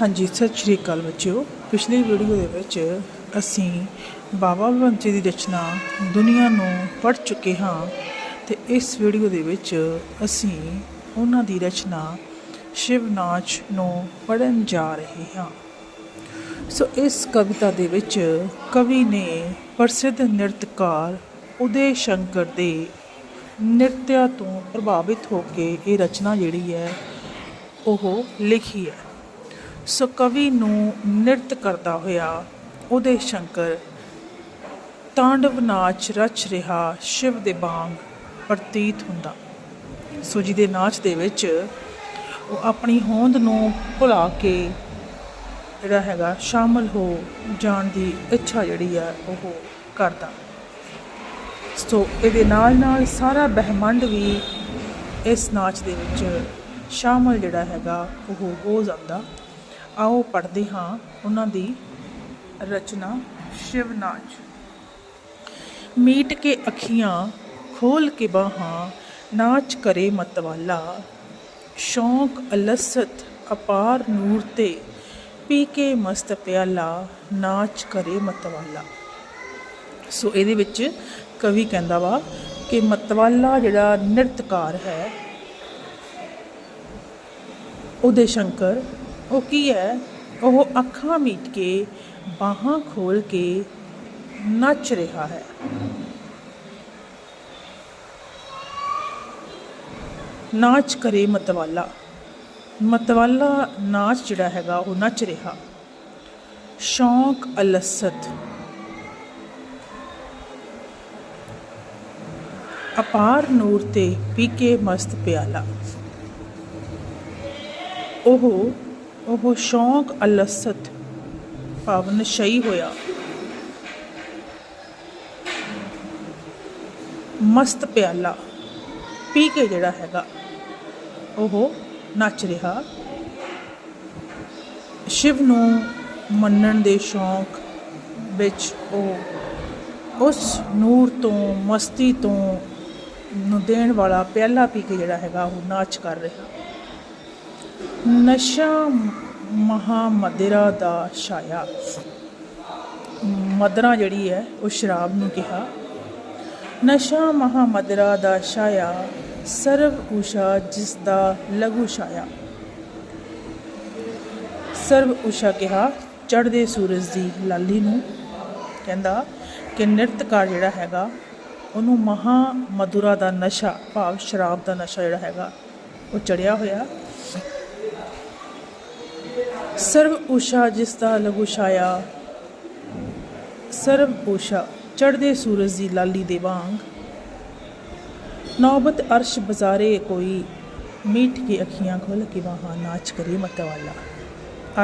ਹਾਂਜੀ, ਸਤਿ ਸ਼੍ਰੀ ਅਕਾਲ ਬੱਚਿਓ। ਪਿਛਲੀ ਵੀਡੀਓ ਦੇ ਵਿੱਚ ਅਸੀਂ ਬਾਬਾ ਬੰਸੀ ਦੀ ਰਚਨਾ ਦੁਨੀਆ ਨੂੰ ਪੜ੍ਹ ਚੁੱਕੇ ਹਾਂ ਤੇ ਇਸ ਵੀਡੀਓ ਦੇ ਵਿੱਚ ਅਸੀਂ ਉਹਨਾਂ ਦੀ ਰਚਨਾ ਸ਼ਿਵ ਨਾਚ ਨੂੰ ਪੜ੍ਹਨ ਜਾ ਰਹੇ ਹਾਂ। ਸੋ ਇਸ ਕਵਿਤਾ ਦੇ ਵਿੱਚ ਕਵੀ ਨੇ ਪ੍ਰਸਿੱਧ ਨ੍ਰਿਤਕਾਰ ਉਦੇ ਸ਼ੰਕਰ ਦੇ ਨ੍ਰਿਤਿਆ ਤੋਂ ਪ੍ਰਭਾਵਿਤ ਹੋ ਕੇ ਇਹ ਰਚਨਾ ਜਿਹੜੀ ਹੈ, ਉਹ ਲਿਖੀ ਹੈ। ਸੋ ਕਵੀ ਨੂੰ ਨ੍ਰਿਤ ਕਰਦਾ ਹੋਇਆ ਉਹਦੇ ਸ਼ੰਕਰ, ਤਾਂਡਵ ਨਾਚ ਰਚ ਰਿਹਾ ਸ਼ਿਵ ਦੇ ਵਾਂਗ ਪ੍ਰਤੀਤ ਹੁੰਦਾ। ਸੋ ਦੇ ਨਾਚ ਦੇ ਵਿੱਚ ਉਹ ਆਪਣੀ ਹੋਂਦ ਨੂੰ ਭੁਲਾ ਕੇ ਜਿਹੜਾ ਹੈਗਾ ਸ਼ਾਮਲ ਹੋ ਜਾਣ ਦੀ ਇੱਛਾ ਜਿਹੜੀ ਆ ਉਹ ਕਰਦਾ। ਸੋ ਇਹਦੇ ਨਾਲ ਨਾਲ ਸਾਰਾ ਬ੍ਰਹਿਮੰਡ ਵੀ ਇਸ ਨਾਚ ਦੇ ਵਿੱਚ ਸ਼ਾਮਲ ਜਿਹੜਾ ਹੈਗਾ ਉਹ ਹੋ ਜਾਂਦਾ। ਆਓ ਪੜ੍ਹਦੇ ਹਾਂ ਉਹਨਾਂ ਦੀ ਰਚਨਾ ਸ਼ਿਵ ਨਾਚ ਮੀਟ ਕੇ ਅੱਖੀਆਂ ਖੋਲ ਕੇ ਬਾਹਾਂ, ਨਾਚ ਕਰੇ ਮਤਵਾਲਾ। ਸ਼ੌਂਕ ਅਲਸਤ ਅਪਾਰ ਨੂਰ ਤੇ, ਪੀ ਕੇ ਮਸਤ ਪਿਆਲਾ, ਨਾਚ ਕਰੇ ਮਤਵਾਲਾ। ਸੋ ਇਹਦੇ ਵਿੱਚ ਕਵੀ ਕਹਿੰਦਾ ਵਾ ਕਿ ਮਤਵਾਲਾ ਜਿਹੜਾ ਨ੍ਰਿਤਕਾਰ ਹੈ, ਉਹਦੇ ਸ਼ੰਕਰ ਉਹ ਕੀ ਹੈ? ਉਹ ਅੱਖਾਂ ਮੀਟ ਕੇ ਬਾਹਾਂ ਖੋਲ ਕੇ ਨੱਚ ਰਿਹਾ ਹੈ। ਨਾਚ ਕਰੇ ਮਤਵਾਲਾ। ਮਤਵਾਲਾ ਨਾਚ ਜਿਹੜਾ ਹੈਗਾ ਉਹ ਨੱਚ ਰਿਹਾ। ਸ਼ੌਂਕ ਅਲਸਤ। ਅਪਾਰ ਨੂਰ ਤੇ ਪੀ ਕੇ ਮਸਤ ਪਿਆਲਾ। ਉਹ ਉਹ ਸ਼ੌਂਕ ਅਲਸਤ ਭਾਵ ਨਸ਼ਈ ਹੋਇਆ। ਮਸਤ ਪਿਆਲਾ ਪੀ ਕੇ ਜਿਹੜਾ ਹੈਗਾ, ਉਹ ਨੱਚ ਰਿਹਾ। ਸ਼ਿਵ ਨੂੰ ਮੰਨਣ ਦੇ ਸ਼ੌਂਕ ਵਿੱਚ ਉਹ ਉਸ ਨੂਰ ਤੋਂ, ਮਸਤੀ ਤੋਂ ਨੂੰ ਦੇਣ ਵਾਲਾ ਪਿਆਲਾ ਪੀ ਕੇ ਜਿਹੜਾ ਹੈਗਾ, ਉਹ ਨਾਚ ਕਰ ਰਿਹਾ। ਨਸ਼ਾ ਮਹਾ ਮਦਿਰਾ ਦਾ ਛਾਇਆ। ਮਦਰਾ ਜਿਹੜੀ ਹੈ, ਉਹ ਸ਼ਰਾਬ ਨੂੰ ਕਿਹਾ। ਨਸ਼ਾ ਮਹਾ ਮਦਰਾ ਦਾ ਛਾਇਆ ਸਰਵ ਉਸ਼ਾ ਜਿਸ ਦਾ ਲਘੂ ਛਾਇਆ। ਸਰਵ ਉਸ਼ਾ ਕਿਹਾ, ਚੜ੍ਹਦੇ ਸੂਰਜ ਦੀ ਲਾਲੀ ਨੂੰ। ਕਹਿੰਦਾ ਕਿ ਨ੍ਰਿਤਕਾਰ ਜਿਹੜਾ ਹੈਗਾ, ਉਹਨੂੰ ਮਹਾ ਮਧੁਰਾ ਦਾ ਨਸ਼ਾ, ਭਾਵ ਸ਼ਰਾਬ ਦਾ ਨਸ਼ਾ ਜਿਹੜਾ ਹੈਗਾ, ਉਹ ਚੜਿਆ ਹੋਇਆ। ਸਰਵ ਉਸ਼ਾ ਜਿਸ ਦਾ ਲਘੂ ਛਾਇਆ, ਸਰਵ ਉਸ਼ਾ ਚੜ੍ਹਦੇ ਸੂਰਜ ਦੀ ਲਾਲੀ ਦੇ ਵਾਂਗ। ਨੌਬਤ ਅਰਸ਼ ਬਜ਼ਾਰੇ ਕੋਈ ਮੀਠ ਕੇ ਅੱਖੀਆਂ ਖੋਲ ਕੇ ਵਾਹਾਂ ਨਾਚ ਕਰੇ ਮਤਵਾਲਾ।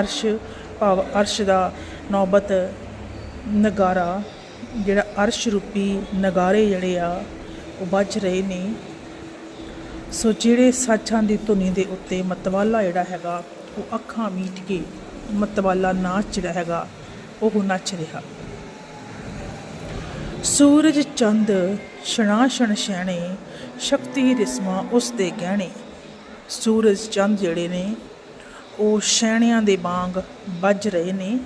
ਅਰਸ਼, ਭਾਵ ਅਰਸ਼ ਦਾ ਨੌਬਤ ਨਗਾਰਾ, ਜਿਹੜਾ ਅਰਸ਼ ਰੂਪੀ ਨਗਾਰੇ ਜਿਹੜੇ ਆ, ਉਹ ਵੱਜ ਰਹੇ ਨੇ। ਸੋ ਜਿਹੜੇ ਸਾਚਾਂ ਦੀ ਧੁਨੀ ਦੇ ਉੱਤੇ ਮਤਵਾਲਾ ਜਿਹੜਾ ਹੈਗਾ ਉਹ ਅੱਖਾਂ ਮੀਟ ਕੇ ਮਤਵਾਲਾ ਨਾਚ ਜਿਹੜਾ ਹੈਗਾ, ਉਹ ਨੱਚ ਰਿਹਾ। ਸੂਰਜ ਚੰਦ ਛਣਾ ਛਣ ਸ਼ੈਣੇ ਸ਼ਕਤੀ ਰਿਸਮਾ ਉਸ ਦੇ ਗਹਿਣੇ। ਸੂਰਜ ਚੰਦ ਜਿਹੜੇ ਨੇ, ਉਹ ਸ਼ੈਣਿਆਂ ਦੇ ਵਾਂਗ ਵੱਜ ਰਹੇ ਨੇ।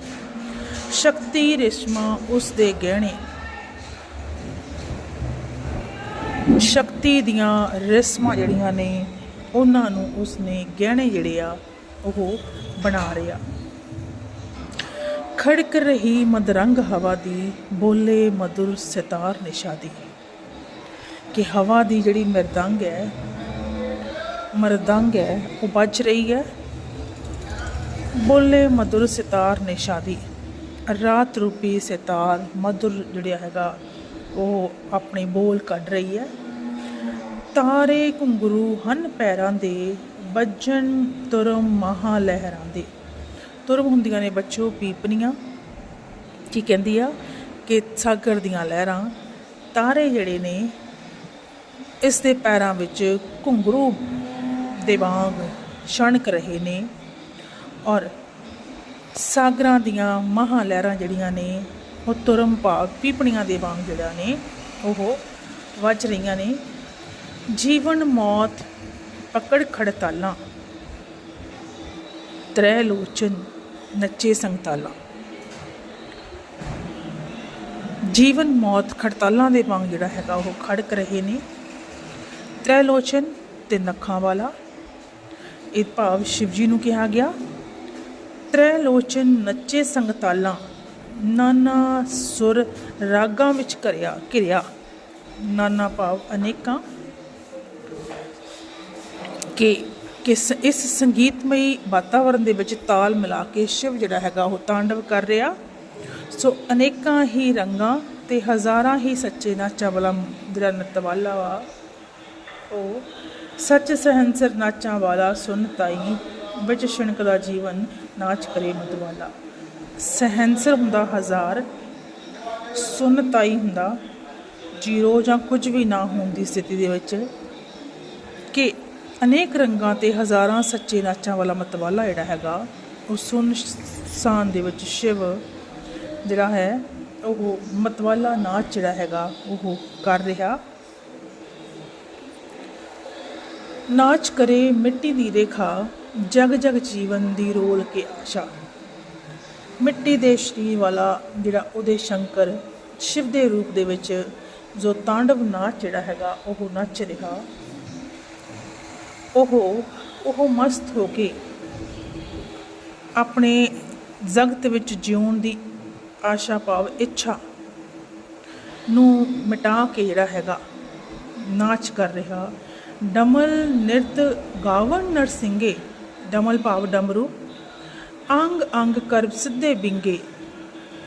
ਸ਼ਕਤੀ ਰਿਸ਼ਮਾ ਉਸ ਦੇ ਗਹਿਣੇ। ਸ਼ਕਤੀ ਦੀਆਂ ਰਿਸਮਾਂ ਜਿਹੜੀਆਂ ਨੇ, ਉਹਨਾਂ ਨੂੰ ਉਸਨੇ ਗਹਿਣੇ ਜਿਹੜੇ ਆ ਉਹ ਬਣਾ ਰਿਹਾ। ਖੜਕ ਰਹੀ ਮਦਰੰਗ ਹਵਾ ਦੀ, ਬੋਲੇ ਮਧੁਰ ਸਿਤਾਰ ਨਿਸ਼ਾਦੀ ਕਿ ਹਵਾ ਦੀ ਜਿਹੜੀ ਮਰਦੰਗ ਹੈ ਮਰਦੰਗ ਹੈ, ਉਹ ਵੱਜ ਰਹੀ ਹੈ। ਬੋਲੇ ਮਧੁਰ ਸਿਤਾਰ ਨਿਸ਼ਾਦੀ ਰਾਤ ਰੂਪੀ ਸਿਤਾਰ ਮਧੁਰ ਜਿਹੜਾ ਹੈਗਾ, ਉਹ ਆਪਣੇ ਬੋਲ ਕੱਢ ਰਹੀ ਹੈ। ਤਾਰੇ ਘੁੰਗਰੂ ਹਨ ਪੈਰਾਂ ਦੇ ਵੱਜਣ ਤੁਰਮ ਮਹਾ ਲਹਿਰਾਂ ਦੇ। ਤੁਰਮ ਹੁੰਦੀਆਂ ਨੇ ਬੱਚੋ ਪੀਪਣੀਆਂ। ਕੀ ਕਹਿੰਦੀ ਆ? ਕਿ ਸਾਗਰ ਦੀਆਂ ਲਹਿਰਾਂ। ਤਾਰੇ ਜਿਹੜੇ ਨੇ, ਇਸ ਦੇ ਪੈਰਾਂ ਵਿੱਚ ਘੁੰਗਰੂ ਦੇ ਵਾਂਗ ਛਣਕ ਰਹੇ ਨੇ। ਔਰ ਸਾਗਰਾਂ ਦੀਆਂ ਮਹਾ ਲਹਿਰਾਂ ਜਿਹੜੀਆਂ ਨੇ, ਉਹ ਤੁਰਮ ਭਾਗ ਪੀਪਣੀਆਂ ਦੇ ਵਾਂਗ ਜਿਹੜਾ ਨੇ, ਉਹ ਵੱਜ ਰਹੀਆਂ ਨੇ। ਜੀਵਨ ਮੌਤ ਪਕੜ ਖੜਤਾਲਾਂ। ਤ੍ਰੈ ਲੋਚਨ ਨੱਚੇ ਸੰਗਤਾਲਾਂ। ਜੀਵਨ ਮੌਤ ਖੜਤਾਲਾਂ ਦੇ ਵਾਂਗ ਜਿਹੜਾ ਹੈਗਾ ਉਹ ਖੜਕ ਰਹੇ ਨੇ। ਤ੍ਰੈ ਲੋਚਨ ਤੇ ਨੱਖਾਂ ਵਾਲਾ, ਇਹ ਭਾਵ ਸ਼ਿਵਜੀ ਨੂੰ ਕਿਹਾ ਗਿਆ। ਤ੍ਰੈ ਲੋਚਨ ਨੱਚੇ ਸੰਗਤਾਲਾਂ, ਨਾਨਾ ਸੁਰ ਰਾਗਾਂ ਵਿੱਚ ਕਰਿਆ, ਘਿਰਿਆ। ਨਾਨਾ ਭਾਵ ਅਨੇਕਾਂ ਕਿ ਕਿਸ, ਇਸ ਸੰਗੀਤਮਈ ਵਾਤਾਵਰਣ ਦੇ ਵਿੱਚ ਤਾਲ ਮਿਲਾ ਕੇ ਸ਼ਿਵ ਜਿਹੜਾ ਹੈਗਾ ਉਹ ਤਾਂਡਵ ਕਰ ਰਿਹਾ। ਸੋ ਅਨੇਕਾਂ ਹੀ ਰੰਗਾਂ ਤੇ ਹਜ਼ਾਰਾਂ ਹੀ ਸੱਚੇ ਨਾਚਾਂ ਵਾਲਾ ਜਿਹੜਾ ਨਤਵਾਲਾ ਵਾ, ਉਹ ਸੱਚ ਸਹੰਸਰ ਨਾਚਾਂ ਵਾਲਾ ਸੁਨ ਤਾਈ ਵਿੱਚ ਛਿਣਕਦਾ ਜੀਵਨ ਨਾਚ ਕਰੇ ਮਤਵਾਲਾ। ਸਹੰਸਰ ਹੁੰਦਾ ਹਜ਼ਾਰ ਸੁਨ ਤਾਈ ਹੁੰਦਾ ਜ਼ੀਰੋ ਜਾਂ ਕੁਝ ਵੀ ਨਾ ਹੋਣ ਦੀ ਸਥਿਤੀ ਦੇ ਵਿੱਚ ਕਿ ਅਨੇਕ ਰੰਗਾਂ ਤੇ ਹਜ਼ਾਰਾਂ ਸੱਚੇ ਨਾਚਾਂ ਵਾਲਾ ਮਤਵਾਲਾ ਜਿਹੜਾ ਹੈਗਾ, ਉਹ ਸੁਨ ਸਾਨ ਦੇ ਵਿੱਚ ਸ਼ਿਵ ਜਿਹੜਾ ਹੈ, ਉਹ ਮਤਵਾਲਾ ਨਾਚ ਜਿਹੜਾ ਹੈਗਾ, ਉਹ ਕਰ ਰਿਹਾ। ਨਾਚ ਕਰੇ ਮਿੱਟੀ ਦੀ ਰੇਖਾ, ਜਗ ਜਗ ਜੀਵਨ ਦੀ ਰੋਲ ਕੇ ਆਸ਼ਾ। ਮਿੱਟੀ ਦੇ ਸ਼ਰੀਰ ਵਾਲਾ ਜਿਹੜਾ ਉਹਦੇ ਸ਼ੰਕਰ, ਸ਼ਿਵ ਦੇ ਰੂਪ ਦੇ ਵਿੱਚ ਜੋ ਤਾਂਡਵ ਨਾਚ ਜਿਹੜਾ ਹੈਗਾ, ਉਹ ਨੱਚ ਰਿਹਾ। ਉਹ ਉਹ ਮਸਤ ਹੋ ਕੇ ਆਪਣੇ ਜਗਤ ਵਿੱਚ ਜਿਉਣ ਦੀ ਆਸ਼ਾ ਭਾਵ ਇੱਛਾ ਨੂੰ ਮਿਟਾ ਕੇ ਜਿਹੜਾ ਹੈਗਾ, ਨਾਚ ਕਰ ਰਿਹਾ। ਡਮਲ ਨਿਰਤ ਗਾਵਨ ਨਰਸਿੰਗੇ, ਡਮਲ ਭਾਵ ਡਮਰੂ, ਅੰਗ ਅੰਗ ਕਰਬ ਸਿੱਧੇ ਬਿੰਗੇ,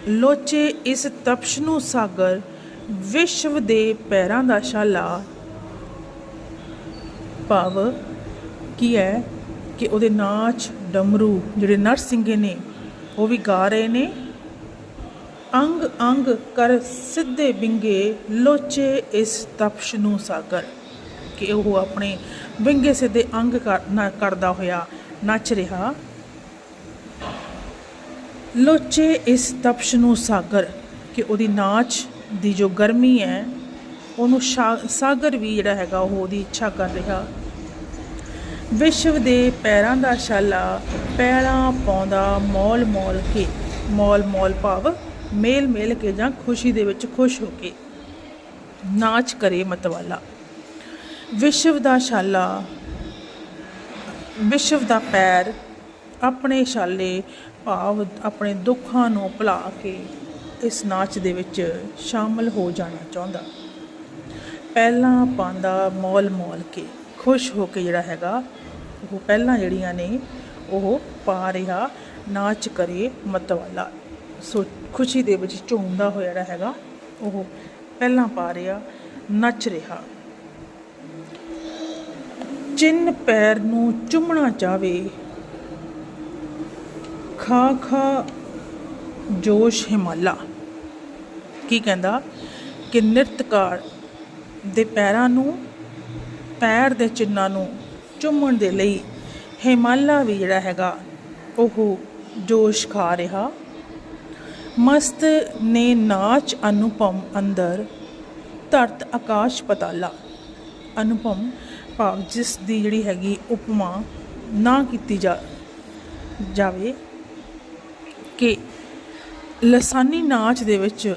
ਲੋਚੇ ਇਸ ਤਪਸ਼ ਨੂੰ ਸਾਗਰ, ਵਿਸ਼ਵ ਦੇ ਪੈਰਾਂ ਦਾ ਸ਼ਾਲਾ। ਭਾਵ ਕੀ ਹੈ ਕਿ ਉਹਦੇ ਨਾਚ, ਡਮਰੂ ਜਿਹੜੇ ਨਰਸਿੰਗੇ ਨੇ, ਉਹ ਵੀ ਗਾ ਰਹੇ ਨੇ। ਅੰਗ ਅੰਗ ਕਰ ਸਿੱਧੇ ਬਿੰਗੇ ਲੋਚੇ ਇਸ ਤਪਸ਼ ਨੂੰ ਸਾਗਰ। ਕਿ ਉਹ ਆਪਣੇ ਵਿੰਗੇ ਸਿੱਧੇ ਅੰਗ ਕਰਦਾ ਹੋਇਆ ਨੱਚ ਰਿਹਾ। ਲੋਚੇ ਇਸ ਤਪਸ਼ ਨੂੰ ਸਾਗਰ। ਕਿ ਉਹਦੀ ਨਾਚ ਦੀ ਜੋ ਗਰਮੀ ਹੈ, ਉਹਨੂੰ ਸ਼ਾ- ਸਾਗਰ ਵੀ ਜਿਹੜਾ ਹੈਗਾ, ਉਹ ਉਹਦੀ ਇੱਛਾ ਕਰ ਰਿਹਾ। ਵਿਸ਼ਵ ਦੇ ਪੈਰਾਂ ਦਾ ਛਾਲਾ ਪੈਲਾਂ ਪਾਉਂਦਾ ਮੌਲ ਮੌਲ ਕੇ ਮੌਲ ਮੌਲ ਭਾਵ ਮੇਲ ਮੇਲ ਕੇ ਜਾਂ ਖੁਸ਼ੀ ਦੇ ਵਿੱਚ ਖੁਸ਼ ਹੋ ਕੇ। ਨਾਚ ਕਰੇ ਮਤਵਾਲਾ। ਵਿਸ਼ਵ ਦਾ ਛਾਲਾ, ਵਿਸ਼ਵ ਦਾ ਪੈਰ ਆਪਣੇ ਛਾਲੇ ਭਾਵ ਆਪਣੇ ਦੁੱਖਾਂ ਨੂੰ ਭੁਲਾ ਕੇ ਇਸ ਨਾਚ ਦੇ ਵਿੱਚ ਸ਼ਾਮਲ ਹੋ ਜਾਣਾ ਚਾਹੁੰਦਾ। ਪਹਿਲਾਂ ਪਾਉਂਦਾ ਮੌਲ ਮੌਲ ਕੇ। ਖੁਸ਼ ਹੋ ਕੇ ਜਿਹੜਾ ਹੈਗਾ, ਉਹ ਪਹਿਲਾਂ ਜਿਹੜੀਆਂ ਨੇ, ਉਹ ਪਾ ਰਿਹਾ ਨਾਚ ਕਰੇ ਮਤਵਾਲਾ। ਸੋ ਖੁਸ਼ੀ ਦੇ ਵਿੱਚ ਝੂਮਦਾ ਹੋਇਆ ਜਿਹੜਾ ਹੈਗਾ, ਉਹ ਪਹਿਲਾਂ ਪਾ ਰਿਹਾ, ਨੱਚ ਰਿਹਾ। ਚਿੰਨ ਪੈਰ ਨੂੰ ਚੁੰਮਣਾ ਚਾਵੇ, ਖਾ ਖਾ ਜੋਸ਼ ਹਿਮਾਲਾ। ਕੀ ਕਹਿੰਦਾ? ਕਿ ਨਿਰਤਕਾਰ ਦੇ ਪੈਰਾਂ ਨੂੰ ਪੈਰ ਦੇ ਚਿੰਨਾਂ ਨੂੰ ਚੁੰਮਣ ਦੇ ਲਈ ਹਿਮਾਲਾ ਵੀ ਜਿਹੜਾ ਹੈਗਾ, ਉਹ ਜੋਸ਼ ਖਾ ਰਿਹਾ। ਮਸਤ ਨੇ ਨਾਚ ਅਨੁਪਮ ਅੰਦਰ, ਧਰਤ ਆਕਾਸ਼ ਪਤਾਲਾ। ਅਨੁਪਮ ਭਾਵ ਜਿਸ ਦੀ ਜਿਹੜੀ ਹੈਗੀ ਉਪਮਾ ਨਾ ਕੀਤੀ ਜਾ, ਜਾਵੇ ਕਿ ਲਸਾਨੀ ਨਾਚ ਦੇ ਵਿੱਚ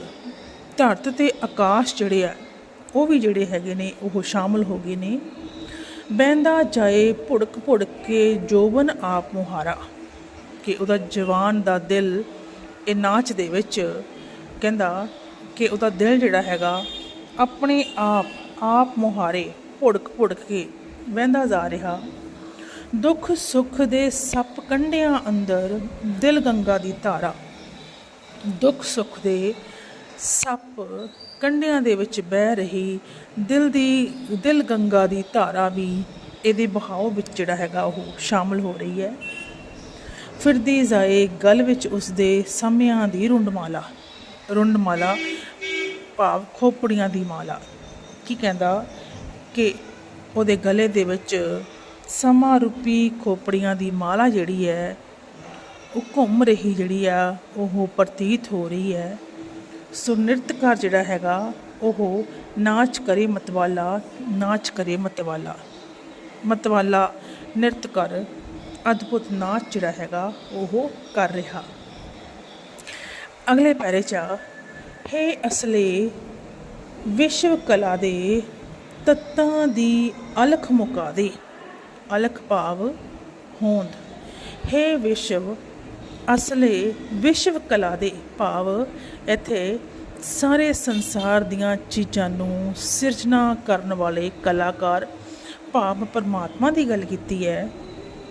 ਧਰਤ ਤੇ ਆਕਾਸ਼ ਜਿਹੜੇ ਆ ਉਹ ਵੀ ਜਿਹੜੇ ਹੈਗੇ ਨੇ, ਉਹ ਸ਼ਾਮਲ ਹੋ ਗਏ ਨੇ। ਬਹਿੰਦਾ ਜਾਏ ਭੁੜਕ ਭੁੜਕ ਕੇ ਜੋਬਨ ਆਪ ਮੁਹਾਰਾ, ਕਿ ਉਹਦਾ ਜਵਾਨ ਦਾ ਦਿਲ ਇਹ ਨਾਚ ਦੇ ਵਿੱਚ ਕਹਿੰਦਾ ਕਿ ਉਹਦਾ ਦਿਲ ਜਿਹੜਾ ਹੈਗਾ, ਆਪਣੇ ਆਪ ਆਪ ਮੁਹਾਰੇ ਭੁੜਕ ਭੁੜਕ ਕੇ ਵਹਿੰਦਾ ਜਾ ਰਿਹਾ। ਦੁੱਖ ਸੁੱਖ ਦੇ ਸੱਪ ਕੰਢਿਆਂ ਅੰਦਰ ਦਿਲ ਗੰਗਾ ਦੀ ਧਾਰਾ। ਦੁੱਖ ਸੁੱਖ ਦੇ ਸੱਪ ਕੰਢਿਆਂ ਦੇ ਵਿੱਚ ਬਹਿ ਰਹੀ ਦਿਲ ਦੀ, ਦਿਲ ਗੰਗਾ ਦੀ ਧਾਰਾ ਵੀ ਇਹਦੇ ਬਹਾਓ ਵਿੱਚ ਜਿਹੜਾ ਹੈਗਾ ਉਹ ਸ਼ਾਮਲ ਹੋ ਰਹੀ ਹੈ। ਫਿਰਦੀ ਜਾਏ ਗਲ ਵਿੱਚ ਉਸਦੇ ਸਮਿਆਂ ਦੀ ਰੁੰਡਮਾਲਾ ਰੁੰਡਮਾਲਾ, ਭਾਵ ਖੋਪੜੀਆਂ ਦੀ ਮਾਲਾ। ਕੀ ਕਹਿੰਦਾ ਕਿ ਉਹਦੇ ਗਲੇ ਦੇ ਵਿੱਚ ਸਮਾਂ ਰੂਪੀ ਖੋਪੜੀਆਂ ਦੀ ਮਾਲਾ ਜਿਹੜੀ ਹੈ, ਉਹ ਘੁੰਮ ਰਹੀ ਜਿਹੜੀ ਆ, ਉਹ ਪ੍ਰਤੀਤ ਹੋ ਰਹੀ ਹੈ। ਸੋ ਨ੍ਰਿਤਕਾਰ ਜਿਹੜਾ ਹੈਗਾ, ਉਹ ਨਾਚ ਕਰੇ ਮਤਵਾਲਾ, ਨਾਚ ਕਰੇ ਮਤਵਾਲਾ। ਮਤਵਾਲਾ ਨ੍ਰਿਤਕਾਰ ਅਦਭੁਤ ਨਾਚ ਜਿਹੜਾ ਹੈਗਾ, ਉਹ ਕਰ ਰਿਹਾ। ਅਗਲੇ ਪੈਰੇ 'ਚ ਹੈ ਅਸਲੇ ਵਿਸ਼ਵ ਕਲਾ ਦੇ ਤੱਤਾਂ ਦੀ ਅਲਖ ਮੁਕਾ ਦੇ। ਅਲਖ ਭਾਵ ਹੋਂਦ। ਹੈ ਵਿਸ਼ਵ ਅਸਲੇ ਵਿਸ਼ਵ ਕਲਾ ਦੇ ਭਾਵ ਇੱਥੇ ਸਾਰੇ ਸੰਸਾਰ ਦੀਆਂ ਚੀਜ਼ਾਂ ਨੂੰ ਸਿਰਜਣਾ ਕਰਨ ਵਾਲੇ ਕਲਾਕਾਰ ਭਾਵ ਪਰਮਾਤਮਾ ਦੀ ਗੱਲ ਕੀਤੀ ਹੈ।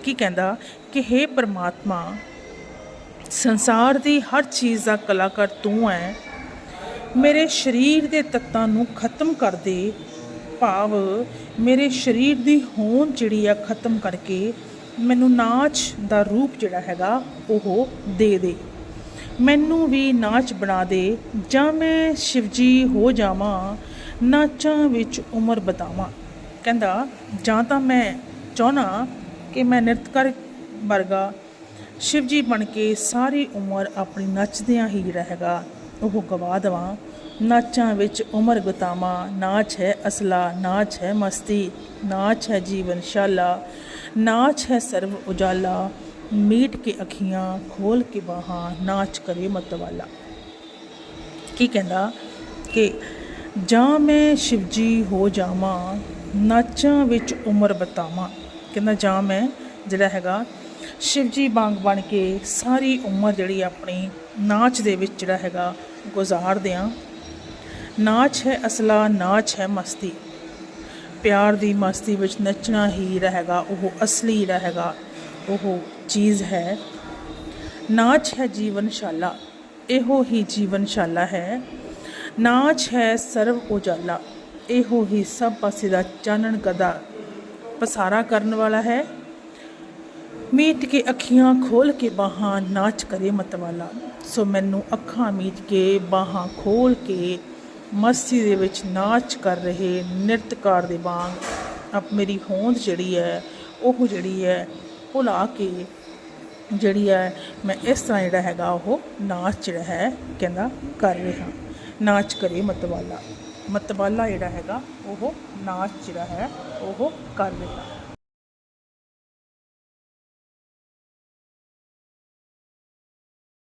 ਕੀ ਕਹਿੰਦਾ? ਕਿ हे ਪਰਮਾਤਮਾ, ਸੰਸਾਰ ਦੀ ਹਰ ਚੀਜ਼ ਦਾ ਕਲਾਕਾਰ ਤੂੰ ਹੈ। ਮੇਰੇ ਸਰੀਰ ਦੇ ਤੱਤਾਂ ਨੂੰ ਖਤਮ ਕਰ ਦੇ। ਭਾਵ ਮੇਰੇ ਸਰੀਰ ਦੀ ਹੋਂਦ ਜਿਹੜੀ ਆ, ਖਤਮ ਕਰਕੇ ਮੈਨੂੰ ਨਾਚ ਦਾ ਰੂਪ ਜਿਹੜਾ ਹੈਗਾ, ਉਹ ਦੇ ਦੇ। ਮੈਨੂੰ ਵੀ ਨਾਚ ਬਣਾ ਦੇ, ਜਾਂ ਮੈਂ ਸ਼ਿਵਜੀ ਹੋ ਜਾਵਾਂ, ਨਾਚਾਂ ਵਿੱਚ ਉਮਰ ਬਤਾਵਾਂ ਕਹਿੰਦਾ, ਜਾਂ ਤਾਂ ਮੈਂ ਚਾਹਣਾ ਕਿ ਮੈਂ ਨ੍ਰਿਤਕਾਰ ਵਰਗਾ ਸ਼ਿਵਜੀ ਬਣ ਕੇ ਸਾਰੀ ਉਮਰ ਆਪਣੀ ਨੱਚਦਿਆਂ ਹੀ ਜਿਹੜਾ ਹੈਗਾ, ਉਹ ਗਵਾ ਦੇਵਾਂ। ਨਾਚਾਂ ਵਿੱਚ ਉਮਰ ਬਿਤਾਵਾਂ। ਨਾਚ ਹੈ ਅਸਲਾ, ਨਾਚ ਹੈ ਮਸਤੀ, ਨਾਚ ਹੈ ਜੀਵਨ ਸ਼ਾਲਾ ਨਾਚ ਹੈ ਸਰਵ ਉਜਾਲਾ ਮੀਟ ਕੇ ਅੱਖੀਆਂ ਖੋਲ ਕੇ ਬਾਹਾਂ ਨਾਚ ਕਰੇ ਮਤਵਾਲਾ ਕੀ ਕਹਿੰਦਾ ਕਿ ਜਾਂ ਮੈਂ ਸ਼ਿਵਜੀ ਹੋ ਜਾਵਾਂ ਨਾਚਾਂ ਵਿੱਚ ਉਮਰ ਬਤਾਵਾਂ ਕਹਿੰਦਾ ਜਾਂ ਮੈਂ ਜਿਹੜਾ ਹੈਗਾ ਸ਼ਿਵਜੀ ਵਾਂਗ ਬਣ ਕੇ ਸਾਰੀ ਉਮਰ ਜਿਹੜੀ ਆਪਣੀ ਨਾਚ ਦੇ ਵਿੱਚ ਜਿਹੜਾ ਹੈਗਾ ਗੁਜ਼ਾਰ ਦਿਆਂ ਨਾਚ ਹੈ ਅਸਲਾ ਨਾਚ ਹੈ ਮਸਤੀ ਪਿਆਰ ਦੀ ਮਸਤੀ ਵਿੱਚ ਨੱਚਣਾ ਹੀ ਰਹੇਗਾ, ਉਹ ਅਸਲੀ ਰਹੇਗਾ, ਉਹ ਚੀਜ਼ ਹੈ। ਨਾਚ ਹੈ ਜੀਵਨਸ਼ਾਲਾ, ਇਹੋ ਹੀ ਜੀਵਨਸ਼ਾਲਾ ਹੈ। ਨਾਚ ਹੈ ਸਰਵ ਉਜਾਲਾ, ਇਹੋ ਹੀ ਸਭ ਪਾਸੇ ਦਾ ਚਾਨਣ ਕਦਾ ਪਸਾਰਾ ਕਰਨ ਵਾਲਾ ਹੈ। ਮੀਟ ਕੇ ਅੱਖੀਆਂ ਖੋਲ ਕੇ ਬਾਹਾਂ ਨਾਚ ਕਰੇ ਮਤਵਾਲਾ, ਸੋ ਮੈਨੂੰ ਅੱਖਾਂ ਮੀਟ ਕੇ ਬਾਹਾਂ ਖੋਲ ਕੇ ਮਸਤੀ ਦੇ ਵਿੱਚ ਨਾਚ ਕਰ ਰਹੇ ਨ੍ਰਿਤਕਾਰ ਦੇ ਵਾਂਗ ਆਪ ਮੇਰੀ ਹੋਂਦ ਜਿਹੜੀ ਹੈ, ਉਹ ਜਿਹੜੀ ਹੈ, ਭੁਲਾ ਕੇ ਜਿਹੜੀ ਹੈ, ਮੈਂ ਇਸ ਤਰ੍ਹਾਂ ਜਿਹੜਾ ਹੈਗਾ, ਉਹ ਨਾਚ ਜਿਹੜਾ ਹੈ, ਕਹਿੰਦਾ ਕਰ ਰਿਹਾ। ਨਾਚ ਕਰੇ ਮਤਵਾਲਾ। ਮਤਵਾਲਾ ਜਿਹੜਾ ਹੈਗਾ, ਉਹ ਨਾਚ ਜਿਹੜਾ ਹੈ, ਉਹ ਕਰ ਰਿਹਾ।